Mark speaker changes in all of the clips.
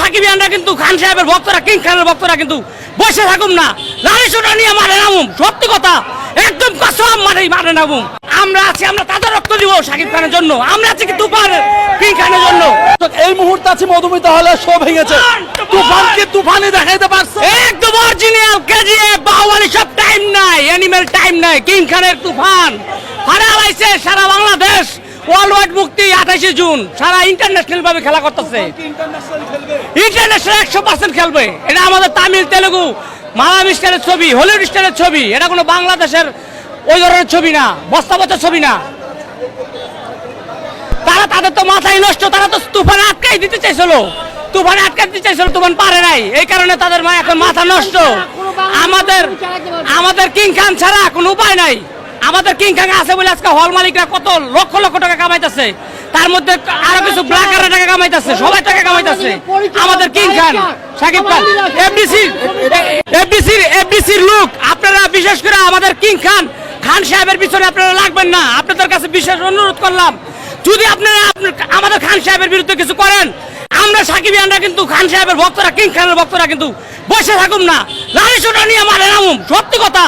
Speaker 1: সাকিবিয়ানরা কিন্তু খান সাহেবের ভক্তরা কিং খানের ভক্তরা কিন্তু বসে থাকুম না। লাড়ি সোটা নিয়ে মারে নামুম সত্যি কথা। একদম কসম মারে মারে নামুম। আমরা আছি আমরা তাদের রক্ত দিব সাকিব খানের জন্য। আমরা আছি কি তুফান কিং খানের জন্য।
Speaker 2: এই মুহূর্তে আছে মধুমিতা হলে শো ভেঙেছে। তুফানকে তুফানে দেখাইতে পারছে।
Speaker 1: একদম অরিজিনাল কেজিএফ বাহুবলী সব টাইম নাই অ্যানিমেল টাইম নাই। কিং খানের তুফান। হারা লাইছে সারা বাংলাদেশ। ওয়ার্ল্ড ওয়াইড মুক্তি আঠাশে জুন। সারা ইন্টারন্যাশনাল ভাবে খেলা করতেছে। ইন্টারন্যাশনাল একশো পার্সেন্ট খেলবে। এটা আমাদের তামিল, তেলেগু স্টারের ছবি, হলিউড স্টারের ছবি। এটা কোনো বাংলাদেশের ওই ধরনের ছবি না ছবি না। তারা তাদের তো মাথায় নষ্ট, তারা তো তুফানে আটকাই দিতে চাইছিল। তুফানে আটকাই দিতে চাইছিল, তুফান পারে নাই। এই কারণে তাদের মা এখন মাথা নষ্ট। আমাদের আমাদের কিং খান ছাড়া কোনো উপায় নাই। আমাদের কিং খান আছে বলে আজকে হল মালিকরা কত লক্ষ লক্ষ টাকা কামাইতেছে। তার মধ্যে আরও কিছু ব্ল্যাকার টাকা কামাইতেছে, সবাই টাকা কামাইতেছে। আমাদের কিং খান সাকিব খান এফডিসি এফডিসির এফডিসির লোক, আপনারা বিশেষ করে আমাদের কিং খান খান সাহেবের পিছনে আপনারা লাগবেন না। আপনাদের কাছে বিশেষ অনুরোধ করলাম, যদি আপনারা আমাদের খান সাহেবের বিরুদ্ধে কিছু করেন, আমরা সাকিবিয়ানরা কিন্তু খান সাহেবের ভক্তরা, কিং খানের ভক্তরা কিন্তু বসে থাকুম না। লাড়ি সোটা নিয়ে মারে নামুম সত্যি কথা,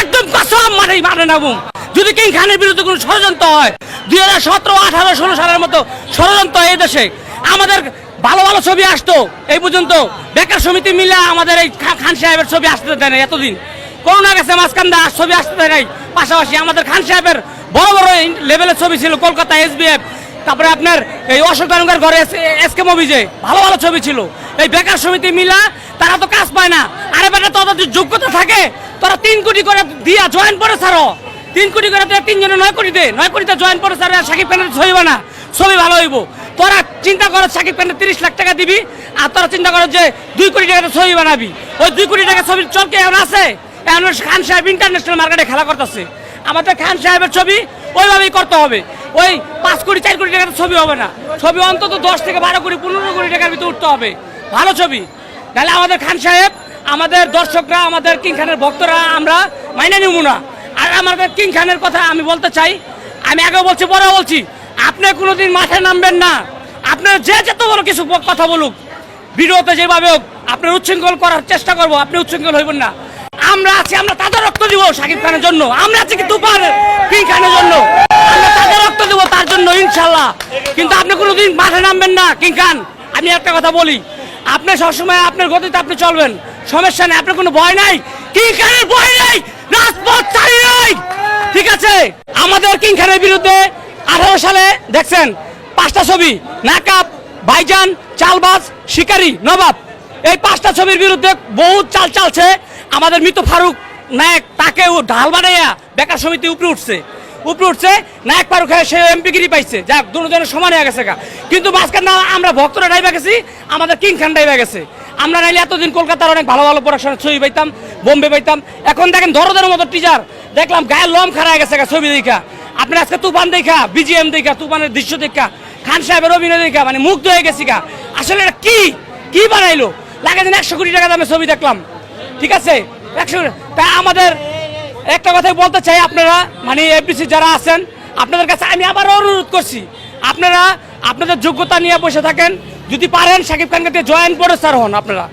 Speaker 1: একদম কসম মারে মারে নামুম যদি কিং খানের বিরুদ্ধে কোনো ষড়যন্ত্র হয় দুই হাজার সতেরো, আঠারো, ষোলো সালের মতো ষড়যন্ত্র এই দেশে। আমাদের ভালো ভালো ছবি আসতো এই পর্যন্ত। বেকার সমিতি মিলে আমাদের এই খান সাহেবের ছবি আসতে দেয় না এতদিন। করোনা গেছে মাঝখান দিয়ে ছবি আসতে দেয় নাই। পাশাপাশি আমাদের খান সাহেবের বড় বড় লেভেলের ছবি ছিল কলকাতা এসবিএফ, তারপরে আপনার এই অশোক তালুকার ঘরে এসকে মুভিজে ভালো ভালো ছবি ছিল। এই বেকার সমিতি মিলা তারা তো কাজ পায় না। আরে বেটা, তোদের যোগ্যতা থাকে, তোরা তিন কোটি করে দিয়া জয়েন করে ছাড়ো। তিন কোটি করে তোরা তিনজনে নয় কোটি দে নয় কোটিতে জয়েন করে আর সাকিব খানের ছবি না, ছবি ভালো হইব। তোরা চিন্তা করো সাকিব খানের তিরিশ লাখ টাকা দিবি, আর তোরা চিন্তা করো যে দুই কোটি টাকাতে ছবি বানাবি। ওই দুই কোটি টাকা ছবির চলকে এখন আছে? এখন খান সাহেব ইন্টারন্যাশনাল মার্কেটে খেলা করতেছে। আমাদের খান সাহেবের ছবি ওইভাবেই করতে হবে। ওই পাঁচ কোটি, চার কোটি টাকার ছবি হবে না। ছবি অন্তত দশ থেকে বারো কোটি, পনেরো কোটি টাকার ভিতরে উঠতে হবে। ভালো ছবি। তাহলে আমাদের খান সাহেব, আমাদের দর্শকরা, আমাদের কিং খানের ভক্তরা, আমরা মাইনে নিব না। আর আমাদের কিং খানের কথা আমি বলতে চাই, আমি আগেও বলছি, পরেও বলছি, আপনি কোনোদিন মাঠে নামবেন না। আপনার যে যত বড় কিছু কথা বলুক, ভিডিওতে যেভাবে হোক আপনার উচ্ছৃঙ্খল করার চেষ্টা করব, আপনি উচ্ছৃঙ্খল হইবেন না। আমরা আছি, আমরা তাদের রক্ত দিব সাকিব খানের জন্য। আমরা আছি কি কিং খানের জন্য। আমরা তাদের রক্ত দিব তার জন্য ইনশাল্লাহ কিন্তু আপনি কোনোদিন মাঠে নামবেন না কিং খান আমি একটা কথা বলি, আপনি সবসময় আপনার গতিতে আপনি চলবেন। সমস্যা নেই, আপনার কোনো ভয় নাই। কিং খানের ভয় নাই। আছে আমাদের কিং খানের বিরুদ্ধে আঠারো সালে, দেখছেন, পাঁচটা ছবি নাকাপ ভাইজান, চালবাজ, শিকারি, নবাব। এই পাঁচটা ছবির বিরুদ্ধে বহুত চাল চালছে। আমাদের মৃত ফারুক নায়ক তাকে ও ঢাল বানাইয়া বেকার সমিতি উপরে উঠছে। উপরে উঠছে, নায়ক ফারুক হয়ে সে এমপিগিরি পাইছে। যাক, দুজনের সমান হয়ে গেছে গা। কিন্তু মাঝখানে আমরা ভক্তরা ডাইবা গেছি, আমাদের কিং খান ডাইবা গেছে। আমরা নাইলে এতদিন কলকাতার অনেক ভালো ভালো প্রোডাকশনের ছবি পাইতাম, বোম্বে পাইতাম। এখন দেখেন ধরদের মতো টিজার দেখলাম গায়ের লম খারা গেছে ছবি দেখা। আপনি আজকে তুফান দেখা বিজিএম দেখা, তুফানের দৃশ্য দেখা, খান সাহেবের অভিনয় দেখা মানে মুগ্ধ হয়ে গেছি গা। আসলে এটা কি? কি বানাইলো? লাগে যেন একশো কোটি টাকা দামে ছবি দেখলাম। ঠিক আছে? একশো তা আমাদের একটা কথাই বলতে চাই আপনারা মানে এফডিসি যারা আছেন, আপনাদের কাছে আমি আবার অনুরোধ করছি, আপনারা আপনাদের যোগ্যতা নিয়ে বসে থাকেন। যদি পারেন, সাকিব খানকে দিয়ে জয়েন প্রডিউসার হন আপনারা।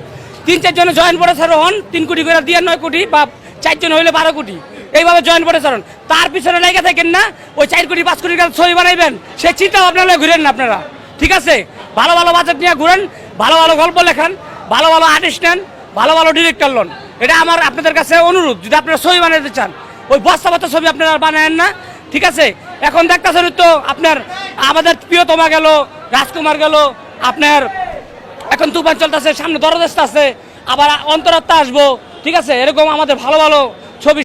Speaker 1: তিন, চারজনে জয়েন প্রডিউসার হন, তিন কোটি করে দিয়ে নয় কোটি বা চারজন হইলে বারো কোটি। এইভাবে জয়েন প্রডিউসার হন তার পিছনে লেগে থাকেন না, ওই চার কোটি, পাঁচ কোটি টাকা ছবি বানাইবেন। সেই চিন্তা আপনারা ঘুরেন না আপনারা। ঠিক আছে? ভালো ভালো বাজেট নিয়ে ঘুরেন, ভালো ভালো গল্প লেখান, ভালো ভালো আর্টিস্ট নেন, ভালো ভালো ডিরেক্টর লন। এটা আমার আপনাদের কাছে অনুরোধ, যদি আপনারা ছবি বানাতে চান। ওই বস্তা ছবি আপনারা বানায়েন না। ঠিক আছে? এখন দেখতেছেন তো আপনার আমাদের প্রিয়তমা গেল, রাজকুমার গেল, আপনার এখন তুফান চলতেছে, সামনে দরদেশটা আছে, আবার অন্তরাত্মা আসব। ঠিক আছে? এরকম আমাদের ভালো ভালো ছবি